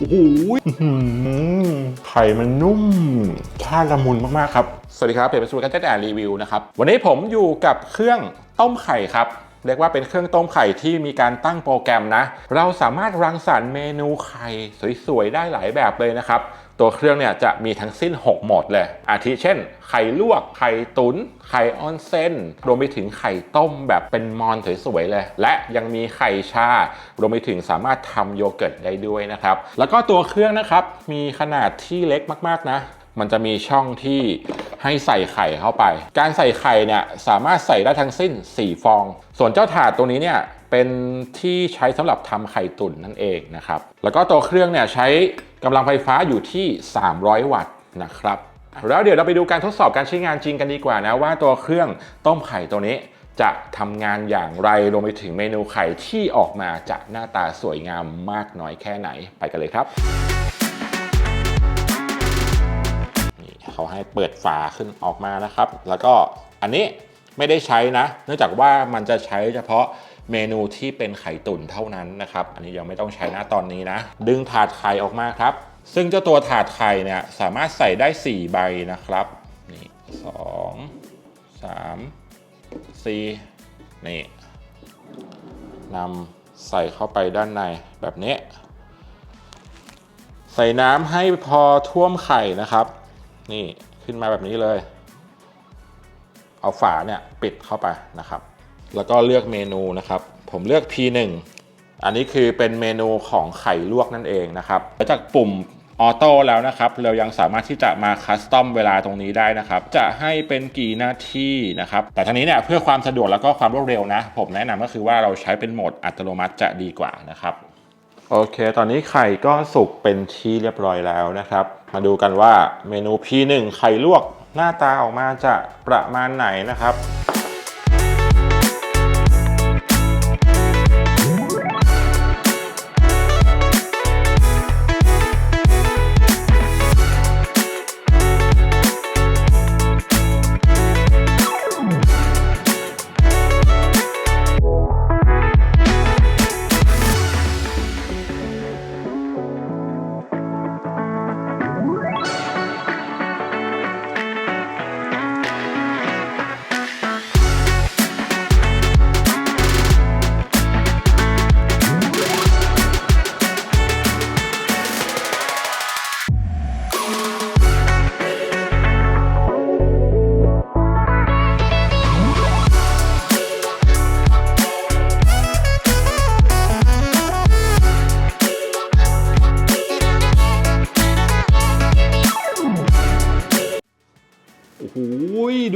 โอ้โหไข่มันนุ่มชาละมุนมากๆครับ สวัสดีครับเพจเป็นสูตรการจัดการรีวิวนะครับ วันนี้ผมอยู่กับเครื่องต้มไข่ครับเรียกว่าเป็นเครื่องต้มไข่ที่มีการตั้งโปรแกรมนะ เราสามารถรังสรรค์เมนูไข่สวยๆ ได้หลายแบบเลยนะครับ ตัวเครื่องเนี่ยจะมีทั้งสิ้น 6 โหมดเลย อาทิเช่น ไข่ลวก ไข่ตุนไข่ออนเซนรวมไปถึงไข่ต้มแบบเป็นมอนสวยๆเลย และยังมีไข่ชา รวมไปถึงสามารถทำโยเกิร์ตได้ด้วยนะครับ แล้วก็ตัวเครื่องนะครับ มีขนาดที่เล็กมากๆนะ มันจะมีช่องที่ ให้ใส่ไข่เข้าไป การใส่ไข่เนี่ยสามารถใส่ได้ทั้งสิ้น 4 ฟอง ส่วนเจ้าถาดตัวนี้เนี่ยเป็นที่ใช้สำหรับทำไข่ตุ๋นนั่นเองนะครับ แล้วก็ตัวเครื่องเนี่ยใช้กำลังไฟฟ้าอยู่ที่ 300 วัตต์นะครับแล้วเดี๋ยวเราไปดูการทดสอบการใช้งานจริงกันดีกว่านะว่าตัวเครื่องต้มไข่ตัวนี้จะทำงานอย่างไรรวมไปถึงเมนูไข่ที่ออกมาจะหน้าตาสวยงามมากน้อยแค่ไหนไปกันเลยครับ ให้เปิดฝาขึ้นออกมานะครับ แล้วก็อันนี้ไม่ได้ใช้นะ เนื่องจากว่ามันจะใช้เฉพาะเมนูที่เป็นไข่ตุ๋นเท่านั้นนะครับ อันนี้ยังไม่ต้องใช้นะตอนนี้นะ ดึงถาดไข่ออกมาครับ ซึ่งเจ้าตัวถาดไข่เนี่ยสามารถใส่ได้ 4 ใบนะครับ นี่สองสามสี่นี่นำใส่เข้าไปด้านในแบบนี้ ใส่น้ำให้พอท่วมไข่นะครับ นี่ขึ้นมาแบบนี้เลย เอาฝาเนี่ยปิดเข้าไปนะครับ แล้วก็เลือกเมนูนะครับ ผมเลือก P1 อันนี้คือเป็นเมนูของไข่ลวกนั่นเองนะครับหลังจากปุ่มออโต้แล้วนะครับ เรายังสามารถที่จะมาคัสตอมเวลาตรงนี้ได้นะครับ จะให้เป็นกี่นาทีนะครับ แต่ทั้งนี้เนี่ยเพื่อความสะดวกแล้วก็ความรวดเร็วนะ ผมแนะนำก็คือว่าเราใช้เป็นโหมดอัตโนมัติจะดีกว่านะครับ โอเค ตอนนี้ไข่ก็สุกเป็นที่เรียบร้อยแล้วนะครับ มาดูกันว่าเมนู P1 ไข่ลวกหน้าตาออกมาจะประมาณไหนนะครับ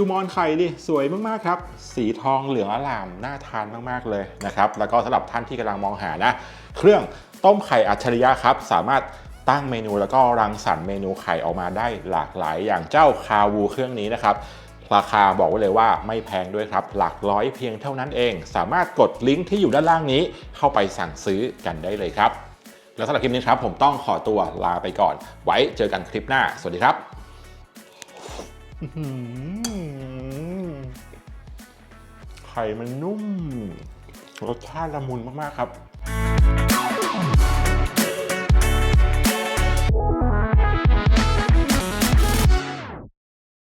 ดูมอนไข่ดิ สวยมาก ๆ ครับ สีทองเหลืองอล่าม น่าทานมาก ๆ เลยนะครับ แล้วก็สำหรับท่านที่กำลังมองหานะ เครื่องต้มไข่อัจฉริยะครับ สามารถตั้งเมนูแล้วก็รังสรรค์เมนูไข่ออกมาได้หลากหลาย อย่างเจ้าคาวูเครื่องนี้นะครับราคาบอกไว้เลยว่าไม่แพงด้วยครับ หลักร้อยเพียงเท่านั้นเอง สามารถกดลิงก์ที่อยู่ด้านล่างนี้ เข้าไปสั่งซื้อกันได้เลยครับ แล้วสำหรับคลิปนี้ครับ ผมต้องขอตัวลาไปก่อน ไว้เจอกันคลิปหน้า สวัสดีครับ ไข่มันนุ่ม รสชาติละมุนมาก ๆ ครับ